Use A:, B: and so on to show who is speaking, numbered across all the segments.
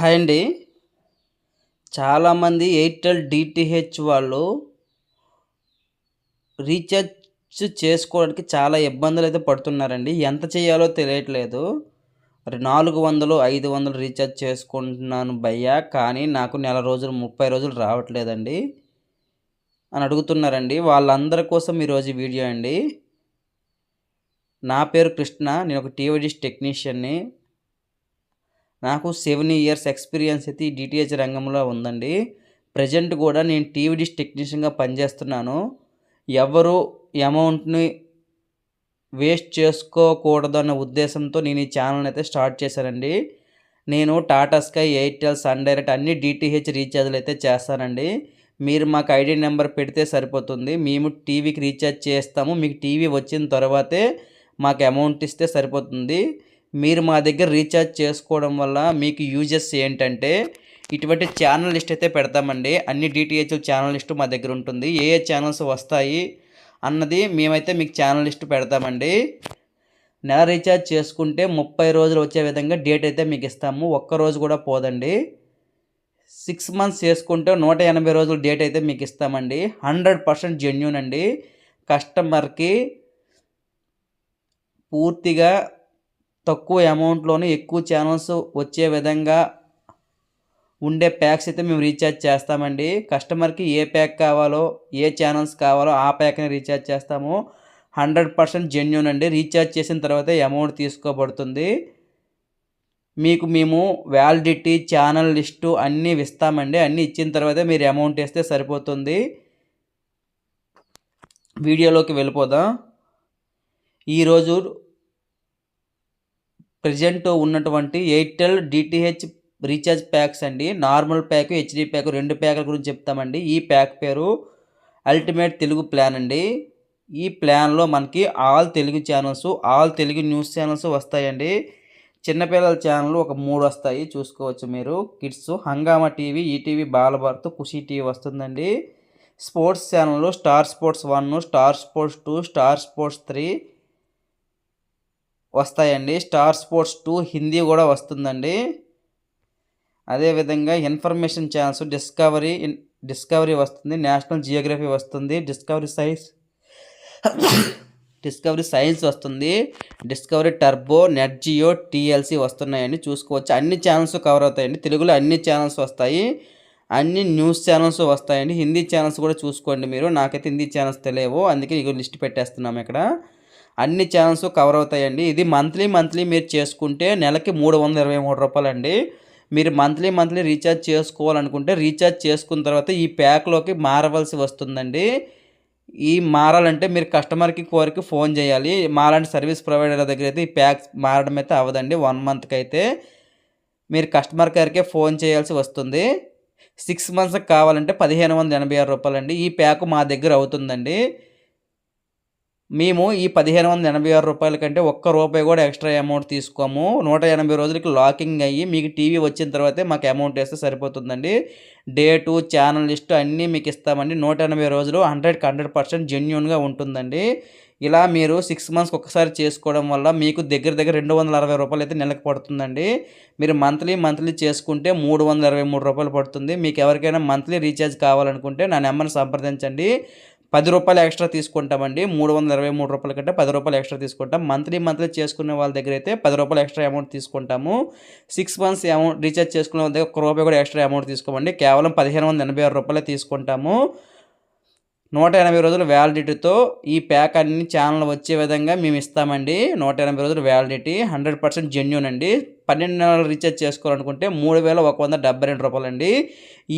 A: Hi అండి. చాలామంది Airtel DTH వాళ్ళు రీఛార్జ్ చేసుకోవడానికి చాలా ఇబ్బందులు అయితే పడుతున్నారండి. ఎంత చేయాలో తెలియట్లేదు. నాలుగు వందలు ఐదు వందలు రీఛార్జ్ చేసుకుంటున్నాను భయ్యా కానీ నాకు నెల రోజులు ముప్పై రోజులు రావట్లేదండి అని అడుగుతున్నారండి. వాళ్ళందరి కోసం ఈరోజు వీడియో అండి. నా పేరు కృష్ణ నేను ఒక టీవీ టెక్నీషియన్ని. నాకు సెవెన్ ఇయర్స్ ఎక్స్పీరియన్స్ అయితే ఈ డిటిహెచ్ రంగంలో ఉందండి. ప్రజెంట్ కూడా నేను టీవీ డిష్ టెక్నీషియన్గా పనిచేస్తున్నాను. ఎవరు అమౌంట్ని వేస్ట్ చేసుకోకూడదు అన్న ఉద్దేశంతో నేను ఈ ఛానల్ అయితే స్టార్ట్ చేశానండి. నేను Tata Sky Airtel Sun Direct అన్ని డిటిహెచ్ రీఛార్జ్లు అయితే చేస్తానండి. మీరు మాకు ఐడి నెంబర్ పెడితే సరిపోతుంది. మేము టీవీకి రీఛార్జ్ చేస్తాము. మీకు టీవీ వచ్చిన తర్వాతే మాకు అమౌంట్ ఇస్తే సరిపోతుంది. మీరు మా దగ్గర రీఛార్జ్ చేసుకోవడం వల్ల మీకు యూజెస్ ఏంటంటే ఇటువంటి ఛానల్ లిస్ట్ అయితే పెడతామండి. అన్ని డిటిహెచ్ ఛానల్ లిస్టు మా దగ్గర ఉంటుంది. ఏ ఏ ఛానల్స్ వస్తాయి అన్నది మేమైతే మీకు ఛానల్ లిస్ట్ పెడతామండి. నెల రీఛార్జ్ చేసుకుంటే ముప్పై రోజులు వచ్చే విధంగా డేట్ అయితే మీకు ఇస్తాము. ఒక్క రోజు కూడా పోదండి. సిక్స్ మంత్స్ చేసుకుంటే నూట ఎనభై రోజులు డేట్ అయితే మీకు ఇస్తామండి. హండ్రెడ్ పర్సెంట్ జెన్యున్ అండి. కస్టమర్కి పూర్తిగా తక్కువ అమౌంట్లోనే ఎక్కువ ఛానల్స్ వచ్చే విధంగా ఉండే ప్యాక్స్ అయితే మేము రీఛార్జ్ చేస్తామండి. కస్టమర్కి ఏ ప్యాక్ కావాలో ఏ ఛానల్స్ కావాలో ఆ ప్యాక్ని రీఛార్జ్ చేస్తాము. హండ్రెడ్ పర్సెంట్ జెన్యున్ అండి. రీఛార్జ్ చేసిన తర్వాత అమౌంట్ తీసుకోబడుతుంది. మీకు మేము వ్యాలిడిటీ ఛానల్ లిస్టు అన్నీ ఇస్తామండి. అన్నీ ఇచ్చిన తర్వాత మీరు అమౌంట్ వేస్తే సరిపోతుంది. వీడియోలోకి వెళ్ళిపోదాం. ఈరోజు ప్రజెంట్ ఉన్నటువంటి ఎయిర్టెల్ డిటిహెచ్ రీఛార్జ్ ప్యాక్స్ అండి. నార్మల్ ప్యాక్ హెచ్డి ప్యాక్ రెండు ప్యాక్ల గురించి చెప్తామండి. ఈ ప్యాక్ పేరు అల్టిమేట్ తెలుగు ప్లాన్ అండి. ఈ ప్లాన్లో మనకి all Telugu channels all Telugu news channels వస్తాయండి. చిన్నపిల్లల ఛానల్ ఒక మూడు వస్తాయి చూసుకోవచ్చు మీరు. Kids Hungama TV ETV Balabharat Khushi TV వస్తుందండి. స్పోర్ట్స్ ఛానల్లో Star Sports one Star Sports two Star Sports three వస్తాయండి. స్టార్ స్పోర్ట్స్ టూ హిందీ కూడా వస్తుందండి. అదేవిధంగా ఇన్ఫర్మేషన్ ఛానల్స్ డిస్కవరీ డిస్కవరీ వస్తుంది. నేషనల్ జియోగ్రఫీ వస్తుంది. డిస్కవరీ సైన్స్ డిస్కవరీ సైన్స్ వస్తుంది. Discovery turbo Nat Geo TLC వస్తున్నాయండి. చూసుకోవచ్చు. అన్ని ఛానల్స్ కవర్ అవుతాయండి. తెలుగులో అన్ని ఛానల్స్ వస్తాయి. అన్ని న్యూస్ ఛానల్స్ వస్తాయండి. హిందీ ఛానల్స్ కూడా చూసుకోండి మీరు. నాకైతే హిందీ ఛానల్స్ తెలియవు. అందుకే ఇక లిస్ట్ పెట్టేస్తున్నాం ఇక్కడ. అన్ని ఛానల్స్ కవర్ అవుతాయండి. ఇది మంత్లీ మంత్లీ మీరు చేసుకుంటే నెలకి మూడు వందల ఇరవై మూడు రూపాయలండి. మీరు మంత్లీ మంత్లీ రీఛార్జ్ చేసుకోవాలనుకుంటే రీఛార్జ్ చేసుకున్న తర్వాత ఈ ప్యాక్లోకి మారవలసి వస్తుందండి. ఈ మారాలంటే మీరు కస్టమర్కి కోరికి ఫోన్ చేయాలి. మాలాంటి సర్వీస్ ప్రొవైడర్ దగ్గర అయితే ఈ ప్యాక్ మారడం అయితే అవ్వదండి. వన్ మంత్కి అయితే మీరు కస్టమర్ కేర్కే ఫోన్ చేయాల్సి వస్తుంది. సిక్స్ మంత్స్కి కావాలంటే పదిహేను వందల ఎనభై ఆరు రూపాయలండి. ఈ ప్యాక్ మా దగ్గర అవుతుందండి. మేము ఈ పదిహేను వందల ఎనభై ఆరు రూపాయల కంటే ఒక్క రూపాయి కూడా ఎక్స్ట్రా అమౌంట్ తీసుకోము. నూట ఎనభై రోజులకి లాకింగ్ అయ్యి మీకు టీవీ వచ్చిన తర్వాతే మాకు అమౌంట్ వేస్తే సరిపోతుందండి. డేటు ఛానల్ లిస్టు అన్నీ మీకు ఇస్తామండి. నూట ఎనభై రోజులు హండ్రెడ్కి హండ్రెడ్ పర్సెంట్ జెన్యున్గా ఉంటుందండి. ఇలా మీరు సిక్స్ మంత్స్కి ఒకసారి చేసుకోవడం వల్ల మీకు దగ్గర దగ్గర రెండు వందల అరవై రూపాయలు అయితే నెలకు పడుతుందండి. మీరు మంత్లీ మంత్లీ చేసుకుంటే మూడు వందల ఇరవై మూడు రూపాయలు పడుతుంది. మీకు ఎవరికైనా మంత్లీ రీఛార్జ్ కావాలనుకుంటే నా నెంబర్ని సంప్రదించండి. పది రూపాయలు ఎక్స్ట్రా తీసుకుంటామండి. మూడు వందల ఇరవై మూడు రూపాయల కంటే పది రూపాయలు ఎక్స్ట్రా తీసుకుంటాం. మంత్లీ మంత్లీ చేసుకునే వాళ్ళ దగ్గర అయితే పది రూపాయలు ఎక్స్ట్రా అమౌంట్ తీసుకుంటాము. సిక్స్ మంత్స్ అమౌంట్ రీఛార్జ్ చేసుకునే వాళ్ళ దగ్గర ఒక రూపాయి కూడా ఎక్స్ట్రా అమౌంట్ తీసుకోమండి. కేవలం పదిహేను వందల ఎనభై ఆరు రూపాయలే తీసుకుంటాము. నూట ఎనభై రోజుల వ్యాలిడిటీతో ఈ ప్యాక్ అన్ని ఛానల్ వచ్చే విధంగా మేము ఇస్తామండి. నూట ఎనభై రోజుల వ్యాలిడిటీ. హండ్రెడ్ పర్సెంట్ జెన్యున్ అండి. పన్నెండు నెలలు రీఛార్జ్ చేసుకోవాలనుకుంటే మూడు వేల ఒక వంద డెబ్బై రెండు రూపాయలు అండి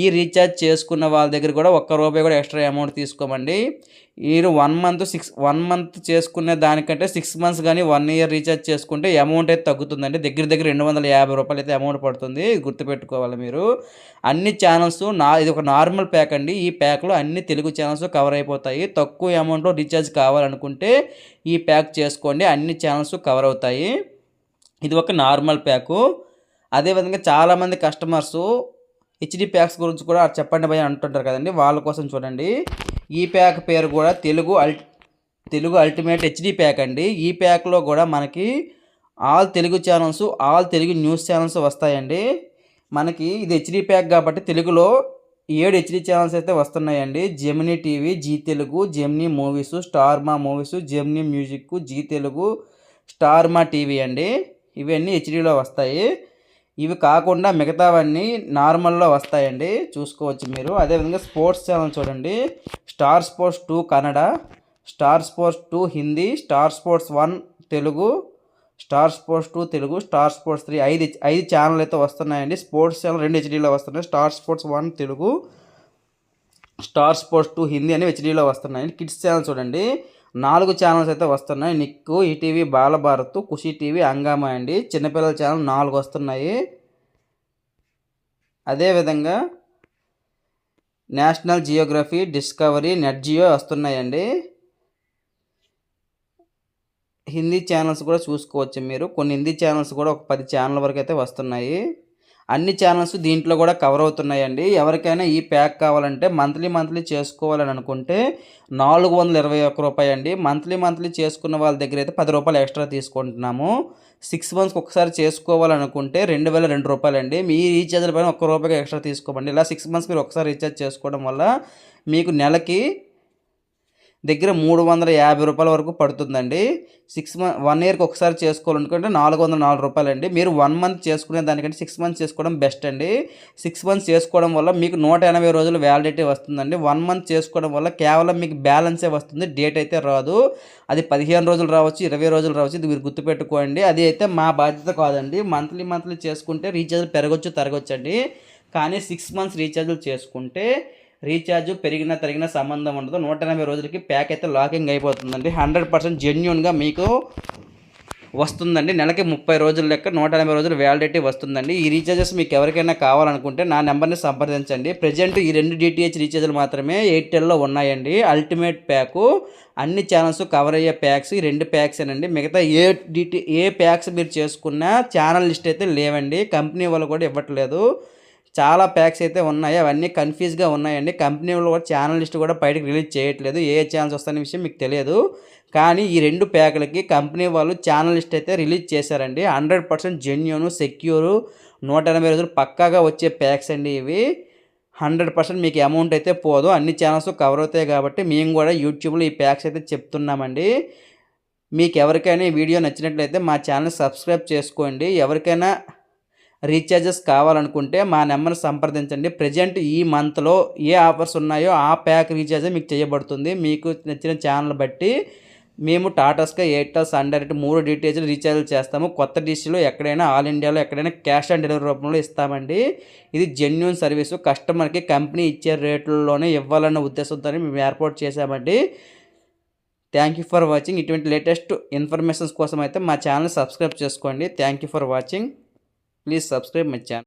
A: ఈ రీఛార్జ్ చేసుకున్న వాళ్ళ దగ్గర కూడా ఒక్క రూపాయి కూడా ఎక్స్ట్రా అమౌంట్ తీసుకోమండి. మీరు one month six one month చేసుకునే దానికంటే సిక్స్ మంత్స్ కానీ వన్ ఇయర్ రీఛార్జ్ చేసుకుంటే అమౌంట్ అయితే తగ్గుతుందండి. దగ్గర దగ్గర రెండు వందల యాభై రూపాయలు అయితే అమౌంట్ పడుతుంది. గుర్తుపెట్టుకోవాలి మీరు. అన్ని ఛానల్స్ నా ఇది ఒక నార్మల్ ప్యాక్ అండి. ఈ ప్యాక్లో అన్ని తెలుగు ఛానల్స్ కవర్ అయిపోతాయి. తక్కువ అమౌంట్లో రీఛార్జ్ కావాలనుకుంటే ఈ ప్యాక్ చేసుకోండి. అన్ని ఛానల్స్ కవర్ అవుతాయి. ఇది ఒక నార్మల్ ప్యాకు. అదేవిధంగా చాలామంది కస్టమర్స్ హెచ్డి ప్యాక్స్ గురించి కూడా చెప్పండి భయ అంటుంటారు కదండి. వాళ్ళ కోసం చూడండి. ఈ ప్యాక్ పేరు కూడా తెలుగు అల్ తెలుగు అల్టిమేట్ హెచ్డి ప్యాక్ అండి. ఈ ప్యాక్లో కూడా మనకి all Telugu channels all Telugu news channels వస్తాయండి. మనకి ఇది హెచ్డి ప్యాక్ కాబట్టి తెలుగులో ఏడు హెచ్డి ఛానల్స్ అయితే వస్తున్నాయండి. Gemini TV Zee Telugu Gemini movies Star Maa movies Gemini music Zee Telugu Star Maa TV అండి. ఇవన్నీ హెచ్డీలో వస్తాయి. ఇవి కాకుండా మిగతావన్నీ నార్మల్లో వస్తాయండి. చూసుకోవచ్చు మీరు. అదేవిధంగా స్పోర్ట్స్ ఛానల్ చూడండి. Star Sports two Kannada Star Sports two Hindi Star Sports one Telugu Star Sports two Telugu Star Sports three ఐదు ఐదు ఛానల్ అయితే వస్తున్నాయండి. స్పోర్ట్స్ ఛానల్ రెండు హెచ్డీలో వస్తున్నాయి. Star Sports one Telugu Star Sports two Hindi అని హెచ్డీలో వస్తున్నాయి. కిడ్స్ ఛానల్ చూడండి. నాలుగు ఛానల్స్ అయితే వస్తున్నాయి. Nick ETV Bala Bharat Khushi TV Hungama అండి చిన్నపిల్లల ఛానల్ నాలుగు వస్తున్నాయి. అదేవిధంగా national geography Discovery Nat Geo వస్తున్నాయండి. హిందీ ఛానల్స్ కూడా చూసుకోవచ్చు మీరు. కొన్ని హిందీ ఛానల్స్ కూడా ఒక పది ఛానల్ వరకు అయితే వస్తున్నాయి. అన్ని ఛానల్స్ దీంట్లో కూడా కవర్ అవుతున్నాయండి. ఎవరికైనా ఈ ప్యాక్ కావాలంటే మంత్లీ మంత్లీ చేసుకోవాలని అనుకుంటే నాలుగు వందల ఇరవై ఒక్క రూపాయి అండి మంత్లీ మంత్లీ చేసుకున్న వాళ్ళ దగ్గర అయితే పది రూపాయలు ఎక్స్ట్రా తీసుకుంటున్నాము. సిక్స్ మంత్స్కి ఒకసారి చేసుకోవాలనుకుంటే రెండు వేల రెండు రూపాయలు అండి మీ రీఛార్జ్ల పైన ఒక్క రూపాయికి ఎక్స్ట్రా తీసుకోమండి. ఇలా సిక్స్ మంత్స్ మీరు ఒకసారి రీఛార్జ్ చేసుకోవడం వల్ల మీకు నెలకి దగ్గర మూడు వందల యాభై రూపాయల వరకు పడుతుందండి. సిక్స్ మంత్ వన్ ఇయర్కి ఒకసారి చేసుకోవాలనుకుంటే నాలుగు వందల నాలుగు రూపాయలు అండి మీరు వన్ మంత్ చేసుకునే దానికంటే సిక్స్ మంత్స్ చేసుకోవడం బెస్ట్ అండి. సిక్స్ మంత్స్ చేసుకోవడం వల్ల మీకు నూట ఎనభై రోజులు వ్యాలిడిటీ వస్తుందండి. వన్ మంత్ చేసుకోవడం వల్ల కేవలం మీకు బ్యాలెన్సే వస్తుంది. డేట్ అయితే రాదు. అది పదిహేను రోజులు రావచ్చు ఇరవై రోజులు రావచ్చు. ఇది మీరు గుర్తుపెట్టుకోండి. అది అయితే మా బాధ్యత కాదండి. మంత్లీ మంత్లీ చేసుకుంటే రీఛార్జ్ పెరగచ్చు తరగచ్చు అండి కానీ సిక్స్ మంత్స్ రీఛార్జ్లు చేసుకుంటే రీఛార్జ్ పెరిగిన తరిగిన సంబంధం ఉండదు. నూట ఎనభై రోజులకి ప్యాక్ అయితే లాకింగ్ అయిపోతుందండి. హండ్రెడ్ పర్సెంట్ జెన్యున్గా మీకు వస్తుందండి. నెలకి ముప్పై రోజుల లెక్క నూట ఎనభై రోజులు వ్యాలిడిటీ వస్తుందండి. ఈ రీఛార్జెస్ మీకు ఎవరికైనా కావాలనుకుంటే నా నెంబర్ని సంప్రదించండి. ప్రజెంట్ ఈ రెండు డిటిహెచ్ రీఛార్జ్లు మాత్రమే ఎయిర్టెల్లో ఉన్నాయండి. అల్టిమేట్ ప్యాకు అన్ని ఛానల్స్ కవర్ అయ్యే ప్యాక్స్ ఈ రెండు ప్యాక్సేనండి. మిగతా ఏ డిటి ఏ ప్యాక్స్ మీరు చేసుకున్న ఛానల్ లిస్ట్ అయితే లేవండి. కంపెనీ వాళ్ళు కూడా ఇవ్వట్లేదు. చాలా ప్యాక్స్ అయితే ఉన్నాయి. అవన్నీ కన్ఫ్యూజ్గా ఉన్నాయండి. కంపెనీ వాళ్ళు కూడా ఛానల్ లిస్ట్ కూడా బయటకు రిలీజ్ చేయట్లేదు. ఏ ఛానల్స్ వస్తాయనే విషయం మీకు తెలియదు. కానీ ఈ రెండు ప్యాకులకి కంపెనీ వాళ్ళు ఛానల్ లిస్ట్ అయితే రిలీజ్ చేశారండి. హండ్రెడ్ పర్సెంట్ జెన్యున్ సెక్యూరు నూట ఎనభై రోజులు పక్కాగా వచ్చే ప్యాక్స్ అండి ఇవి. హండ్రెడ్ పర్సెంట్ మీకు అమౌంట్ అయితే పోదు. అన్ని ఛానల్స్ కవర్ అవుతాయి కాబట్టి మేము కూడా యూట్యూబ్లో ఈ ప్యాక్స్ అయితే చెప్తున్నామండి. మీకు ఎవరికైనా ఈ వీడియో నచ్చినట్లయితే మా ఛానల్ సబ్స్క్రైబ్ చేసుకోండి. ఎవరికైనా రీఛార్జెస్ కావాలనుకుంటే మా నెంబర్ని సంప్రదించండి. ప్రజెంట్ ఈ మంత్లో ఏ ఆఫర్స్ ఉన్నాయో ఆ ప్యాక్ రీఛార్జ్ మీకు చేయబడుతుంది. మీకు నచ్చిన ఛానల్ బట్టి మేము టాటాస్గా ఎయిర్టెల్ సన్ మూడు డీటెయిల్స్ రీఛార్జ్ చేస్తాము. కొత్త డిష్లో ఎక్కడైనా ఆల్ ఇండియాలో ఎక్కడైనా క్యాష్ ఆన్ డెలివరీ రూపంలో ఇస్తామండి. ఇది జెన్యున్ సర్వీసు. కస్టమర్కి కంపెనీ ఇచ్చే రేట్లలోనే ఇవ్వాలన్న ఉద్దేశంతో మేము ఏర్పాటు చేశామండి. Thank you for watching. ఇటువంటి లేటెస్ట్ ఇన్ఫర్మేషన్స్ కోసం అయితే మా ఛానల్ సబ్స్క్రైబ్ చేసుకోండి. Thank you for watching. Please subscribe my channel